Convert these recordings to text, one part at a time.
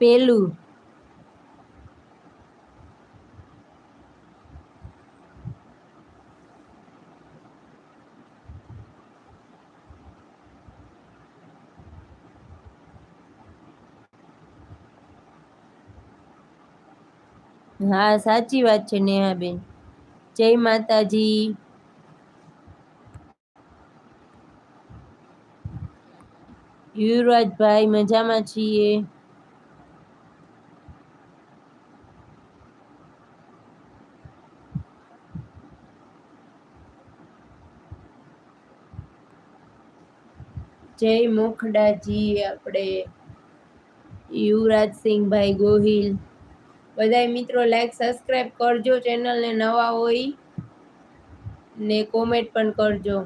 પેલું. હા સાચી વાત છે નેહાબેન. જય માતાજી. યુવરાજભાઈ મજામાં છીએ? જય મોખડાજી આપણે. યુવરાજસિંહભાઈ ગોહિલ. બધા મિત્રો લાઈક સબસ્ક્રાઈબ કરજો ચેનલને નવા હોય ને કોમેન્ટ પણ કરજો.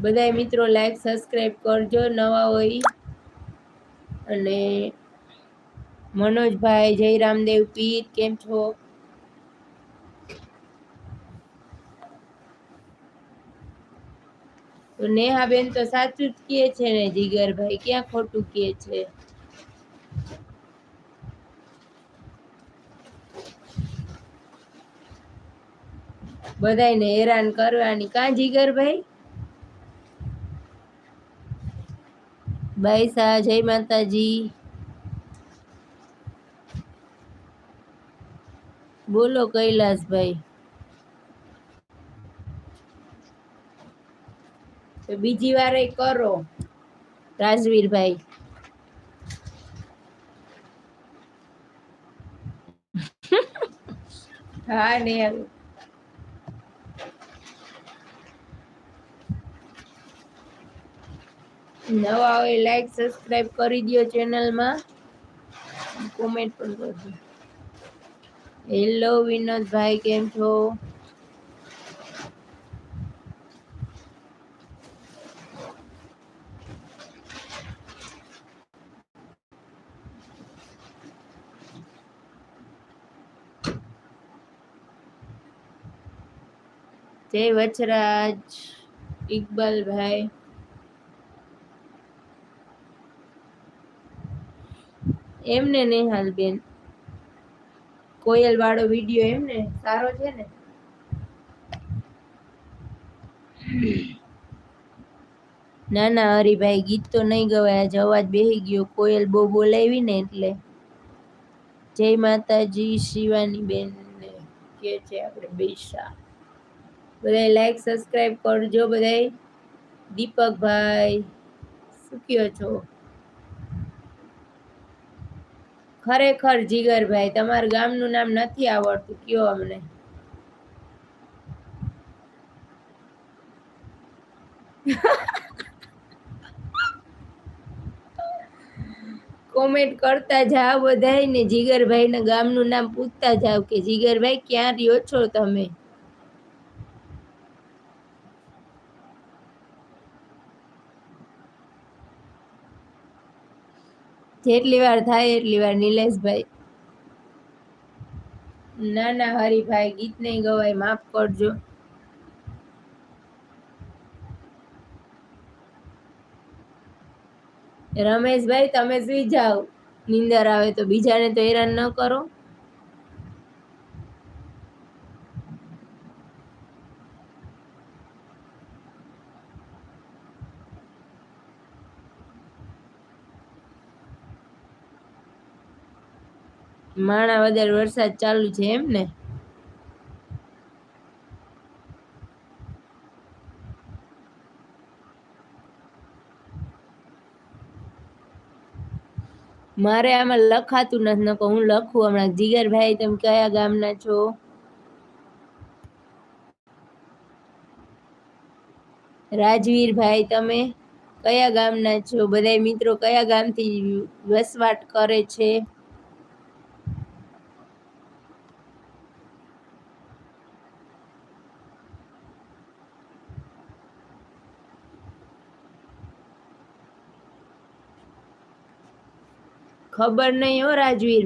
બધા મિત્રો લાઈક સબસ્ક્રાઈબ કરજો, નવા હોય અને મનોજભાઈ જય રામદેવ પીત કેમ છો? તો નેહાબેન તો સાચું જ કહે છે ને, જીગરભાઈ ક્યાં ખોટું કહે છે? બધાને હેરાન કરવાની. કાં જીગરભાઈ? બાઈ સા જય માતાજી. બોલો કૈલાસભાઈ. તો બીજી વાર કરો, રાજવીરભાઈ. હા ને નવા હોય લાઈક સબસ્ક્રાઇબ કરી દો ચેનલમાં કોમેન્ટ પણ કરજો. હેલો વિનોદભાઈ, કેમ છો? જય વચરાજ ઇકબાલભાઈ એમને નેહાલ બેન કોયલ વાળો વીડિયો એમને? સારો છે ને? ના ના, હરિભાઈ, ગીત તો નહીં ગવાય. જ અવાજ બેહી ગયો. કોયલ બહુ બોલાવી ને એટલે. જય માતાજી શિવાની બેન કે છે આપણે બેસા. બધા લાઈક સબસ્ક્રાઈબ કરજો બધા દીપકભાઈ, શું કયો છો? ખરેખર જીગરભાઈ, તમારા ગામનું નામ નથી આવડતું કયો અમને. કોમેન્ટ કરતા જાઓ બધાય ને જીગરભાઈ ના ગામનું નામ પૂછતા જાવ કે જીગરભાઈ, ક્યાં રહ્યો છો તમે? જેટલી વાર થાય એટલી વાર નિલેશભાઈ. ના ના, હરિભાઈ, ગીત નહીં ગવાય, માફ કરજો. રમેશભાઈ, તમે સુઈ જાઓ. નિંદર આવે તો બીજાને તો હેરાન ન કરો. માણા વધારે વરસાદ ચાલુ છે એમ ને? મારે આમાં લખાતું નથી નકો હું લખું હમણાં. જીગરભાઈ, તમે કયા ગામના છો? રાજવીરભાઈ, તમે કયા ગામના છો? બધા મિત્રો કયા ગામથી વસવાટ કરે છે? ખબર નહીં હો રાજવીર.